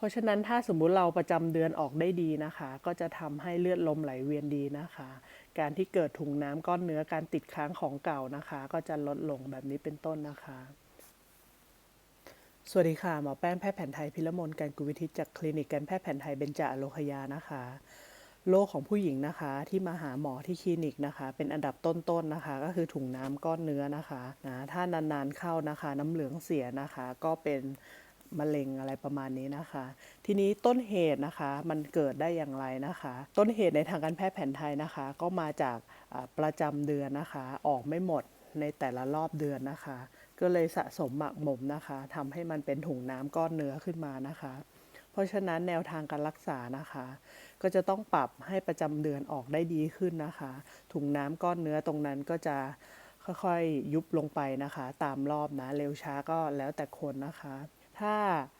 เพราะฉะนั้นถ้าสมมุติเราประจำเดือนออกได้ดีนะคะ ก็จะทำให้เลือดลมไหลเวียนดีนะคะ การที่เกิดถุงน้ำก้อนเนื้อการติดค้างของเก่านะคะ ก็จะลดลงแบบนี้เป็นต้นนะคะ สวัสดีค่ะหมอแป้งแพทย์แผนไทยพิรมนการกุลวิทิตจากคลินิกการแพทย์แผนไทยเบญจอโลคยานะคะโรคของผู้หญิงนะคะที่มาหาหมอที่คลินิกนะคะ เป็นอันดับต้นๆนะคะ ก็คือถุงน้ำก้อนเนื้อนะคะนะถ้านานๆเข้านะคะ น้ำเหลืองเสียนะคะ ก็เป็น มะเร็งอะไรประมาณนี้นะคะ ทีนี้ต้นเหตุนะคะมันเกิดได้อย่างไรนะคะ ต้นเหตุในทางการแพทย์แผนไทยนะคะ ก็มาจากประจำเดือนนะคะ ออกไม่หมดในแต่ละรอบเดือนนะคะ ก็เลยสะสมหมักหมมนะคะทำให้มันเป็นถุงน้ำก้อนเนื้อขึ้นมานะคะ เพราะฉะนั้นแนวทางการรักษานะคะ ก็จะต้องปรับให้ประจำเดือนออกได้ดีขึ้นนะคะ ถุงน้ำก้อนเนื้อตรงนั้นก็จะค่อยๆยุบลงไปนะคะ ตามรอบนะเร็วช้าก็แล้วแต่คนนะคะ ค่ะ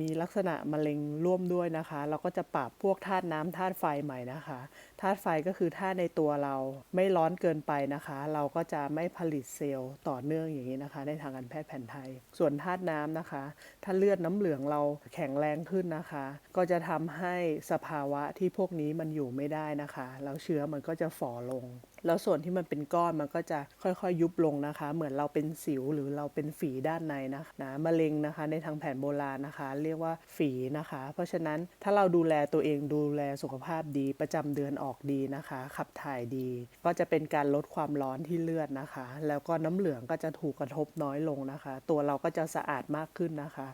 มีลักษณะมะเร็งร่วมด้วยนะคะ เราก็จะปรับพวกธาตุน้ำธาตุไฟใหม่นะคะธาตุไฟก็คือธาตุในตัวเราไม่ร้อนเกินไปนะคะ เราก็จะไม่ผลิตเซลล์ต่อเนื่องอย่างนี้นะคะ ในทางการแพทย์แผนไทย ส่วนธาตุน้ำนะคะ ถ้าเลือดน้ำเหลืองเราแข็งแรงขึ้นนะคะ ก็จะทำให้สภาวะที่พวกนี้มันอยู่ไม่ได้นะคะแล้วเชื้อมันก็จะฝ่อลงแล้วส่วนที่มันเป็นก้อนมันก็จะค่อยๆยุบลงนะคะ เหมือนเราเป็นสิวหรือเราเป็นฝีด้านในนะคะนะมะเร็งนะคะ ในทางแผนโบราณนะคะเรียกว่าฝีนะคะ เพราะฉะนั้นถ้าเราดูแลตัวเองดูแลสุขภาพดีประจำเดือนออกดีนะคะ ขับถ่ายดี ก็จะเป็นการลดความร้อนที่เลือดนะคะ แล้วก็น้ำเหลืองก็จะถูกกระทบน้อยลงนะคะ ตัวเราก็จะสะอาดมากขึ้นนะคะ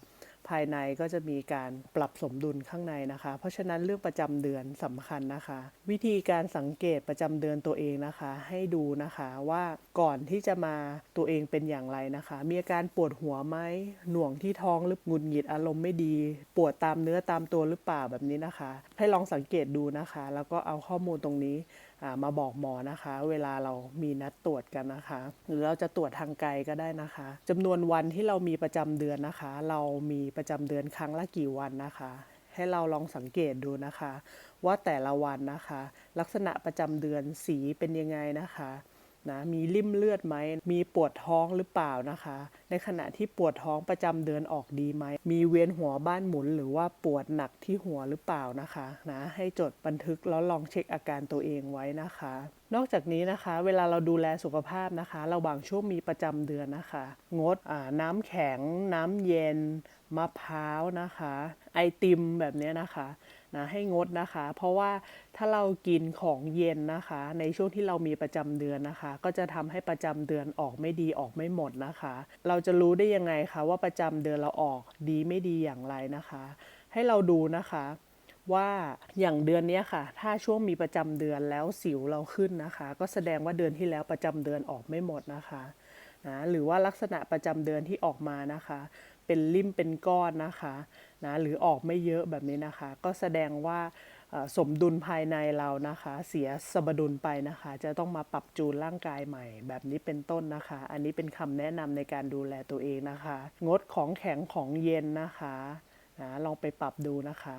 ภายในก็จะมีการปรับสมดุลข้างในนะคะ เพราะฉะนั้นเรื่องประจำเดือนสำคัญนะคะ วิธีการสังเกตประจำเดือนตัวเองนะคะ ให้ดูนะคะว่าก่อนที่จะมาตัวเองเป็นอย่างไรนะคะ มีอาการปวดหัวไหมหน่วงที่ท้องหรือหงุดหงิดอารมณ์ไม่ดี ปวดตามเนื้อตามตัวหรือเปล่าแบบนี้นะคะ ให้ลองสังเกตดูนะคะ แล้วก็เอาข้อมูลตรงนี้มาบอกหมอนะคะ เวลาเรามีนัดตรวจกันนะคะ หรือเราจะตรวจทางไกลก็ได้นะคะจำนวนวันที่เรามีประจำเดือนนะคะ เรามีประจำเดือนครั้งละกี่วันนะคะ ให้เราลองสังเกตดูนะคะ ว่าแต่ละวันนะคะ ลักษณะประจำเดือนสีเป็นยังไงนะคะ นะมีริ่มเลือดไหม มีปวดท้องหรือเปล่านะคะ ในขณะที่ปวดท้องประจำเดือนออกดีไหม มีเวียนหัวบ้านหมุน หรือว่าปวดหนักที่หัวหรือเปล่านะคะนะให้จดบันทึกแล้วลองเช็คอาการตัวเองไว้นะคะ นอกจากนี้นะคะ เวลาเราดูแลสุขภาพนะคะเราบางช่วงมีประจำเดือนนะคะ งดน้ำแข็ง น้ำเย็น มะพร้าวนะคะ ไอติมแบบนี้นะคะ นะให้งดนะคะ เพราะว่าถ้าเรากินของเย็นนะคะ ในช่วงที่เรามีประจำเดือนนะคะ ก็จะทำให้ประจำเดือนออกไม่ดีออกไม่หมดนะคะ เราจะรู้ได้ยังไงคะว่าประจำเดือนเราออกดีไม่ดีอย่างไรนะคะ ให้เราดูนะคะว่าอย่างเดือนนี้ค่ะ ถ้าช่วงมีประจำเดือนแล้วสิวเราขึ้นนะคะ ก็แสดงว่าเดือนที่แล้วประจำเดือนออกไม่หมดนะคะ นะหรือว่าลักษณะประจำเดือนที่ออกมานะคะ เป็นริ่มเป็นก้อนนะคะนะหรือออกไม่เยอะแบบนี้นะคะ ก็แสดงว่าสมดุลภายในเรานะคะ เสียสมดุลไปนะคะ จะต้องมาปรับจูนร่างกายใหม่ แบบนี้เป็นต้นนะคะ อันนี้เป็นคำแนะนำในการดูแลตัวเองนะคะ งดของแข็งของเย็นนะคะนะลองไปปรับดูนะคะ